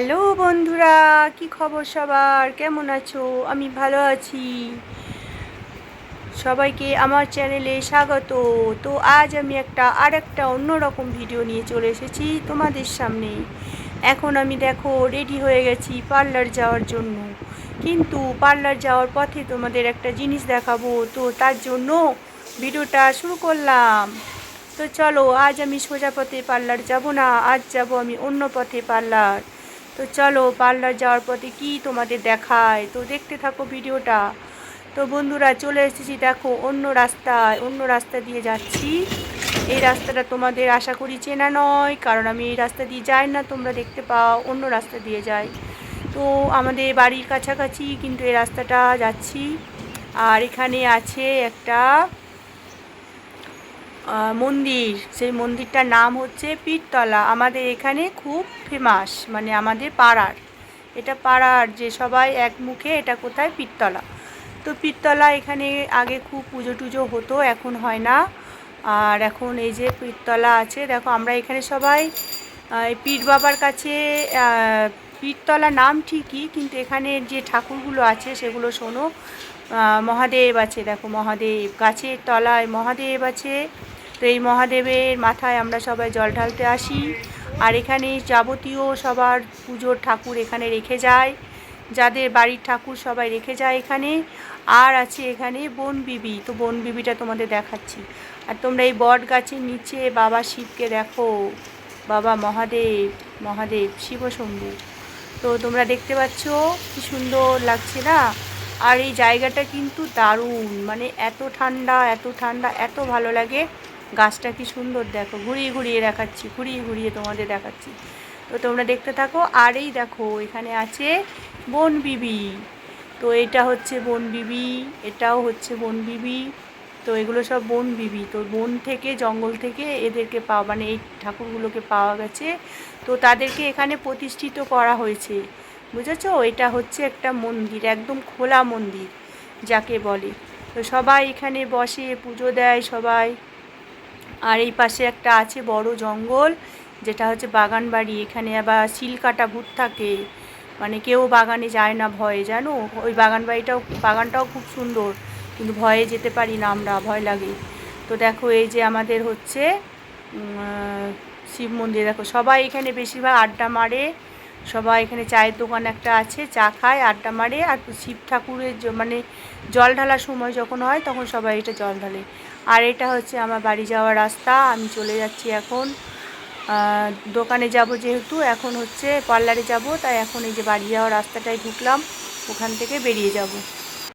Hello বন্ধুরা, কি খবর সবার? কেমন আছো? আমি ভালো আছি। সবাইকে আমার চ্যানেলে স্বাগত। তো আজ আমি একটা আর একটা অন্যরকম ভিডিও নিয়ে চলে এসেছি তোমাদের সামনে। এখন আমি দেখো রেডি হয়ে গেছি পার্লার যাওয়ার জন্য। কিন্তু পার্লার যাওয়ার পথে তোমাদের একটা জিনিস দেখাবো। তো তার জন্য ভিডিওটা শুরু করলাম। তো চলো, আজ আমি সোজা পথে পার্লার যাব না, আজ যাব আমি অন্য পথে পার্লার তো চলো পার্লার যাওয়ার পথে কি তোমাদের দেখায়? তো দেখতে থাকো ভিডিওটা। তো বন্ধুরা, চলে এসেছি দেখো অন্য রাস্তায়। অন্য রাস্তা দিয়ে যাচ্ছি। এই রাস্তাটা তোমাদের আশা করি চেনা নয়, কারণ আমি এই রাস্তা দিয়ে যাই না, তোমরা দেখতে পাও, অন্য রাস্তা দিয়ে যাই। তো আমাদের বাড়ির কাছাকাছি কিন্তু এই রাস্তাটা, যাচ্ছি। আর এখানে আছে একটা মন্দির। সেই মন্দিরটার নাম হচ্ছে পীরতলা। আমাদের এখানে খুব ফেমাস মানে আমাদের পাড়ার। এটা পাড়ার যে সবাই এক মুখে, এটা কোথায়? পীরতলা। তো পীরতলা এখানে আগে খুব পুজো টুজো হতো, এখন হয় না। আর এখন এই যে পীরতলা আছে, দেখো আমরা এখানে সবাই পীর বাবার কাছে পীরতলা নাম ঠিকই, কিন্তু এখানে যে ঠাকুরগুলো আছে, সেগুলো শোনো। মহাদেব আছে, দেখো মহাদেব। গাছের তলায় মহাদেব আছে। তো এই মহাদেবের মাথায় আমরা সবাই জল ঢালতে আসি। আর এখানে যাবতীয় সবার পুজোর ঠাকুর এখানে রেখে যায়। যাদের বাড়ির ঠাকুর সবাই রেখে যায় এখানে। আর আছে এখানে বন বিবি। তো বন বিবিটা তোমাদের দেখাচ্ছি। আর তোমরা এই বট গাছের নিচে বাবা শিবকে দেখো। বাবা মহাদেব মহাদেব শিবশম্ভু তো তোমরা দেখতে পাচ্ছ কি সুন্দর লাগছে না? আর এই জায়গাটা কিন্তু দারুণ। মানে এত ঠান্ডা এত ঠান্ডা, এত ভালো লাগে। গাছটা কি সুন্দর দেখো, ঘুরিয়ে ঘুরিয়ে দেখাচ্ছি, ঘুরিয়ে ঘুরিয়ে তোমাদের দেখাচ্ছি। তো তোমরা দেখতে থাকো, আর এই দেখো, এখানে আছে বন বিবি। তো এটা হচ্ছে বন বিবি, এটাও হচ্ছে বন বিবি। তো এগুলো সব বন বিবি। তো বন থেকে, জঙ্গল থেকে এদেরকে পাওয়া মানে এই ঠাকুরগুলোকে পাওয়া গেছে। তো তাদেরকে এখানে প্রতিষ্ঠিত করা হয়েছে। বুঝেছ? এটা হচ্ছে একটা মন্দির, একদম খোলা মন্দির, যাকে বলে। তো সবাই এখানে বসে, পুজো দেয় সবাই। আর এই পাশে একটা আছে বড় জঙ্গল, যেটা হচ্ছে বাগান বাড়ি এখানে আবার শিল কাটা ভূত থাকে। মানে কেউ বাগানে যায় না ভয়ে, জানো? ওই বাগান বাড়িটাও বাগানটাও খুব সুন্দর। কিন্তু ভয়ে যেতে পারি না আমরা, ভয় লাগে। তো দেখো, এই যে আমাদের হচ্ছে শিব মন্দির। দেখো, সবাই এখানে বেশিরভাগ আড্ডা মারে। সবাই এখানে চায়ের দোকান একটা আছে, চা খায়, আড্ডা মারে। আর শিব ঠাকুরের মানে জল ঢালার সময় যখন হয়, তখন সবাই এটা জল ঢালে। আর এটা হচ্ছে আমার বাড়ি যাওয়ার রাস্তা, আমি চলে যাচ্ছি এখন। দোকানে যাব যেহেতু, এখন হচ্ছে পার্লারে যাব, তাই এখন এই যে বাড়ি যাওয়ার রাস্তাটায় ঢুকলাম, ওখান থেকে বেরিয়ে যাব।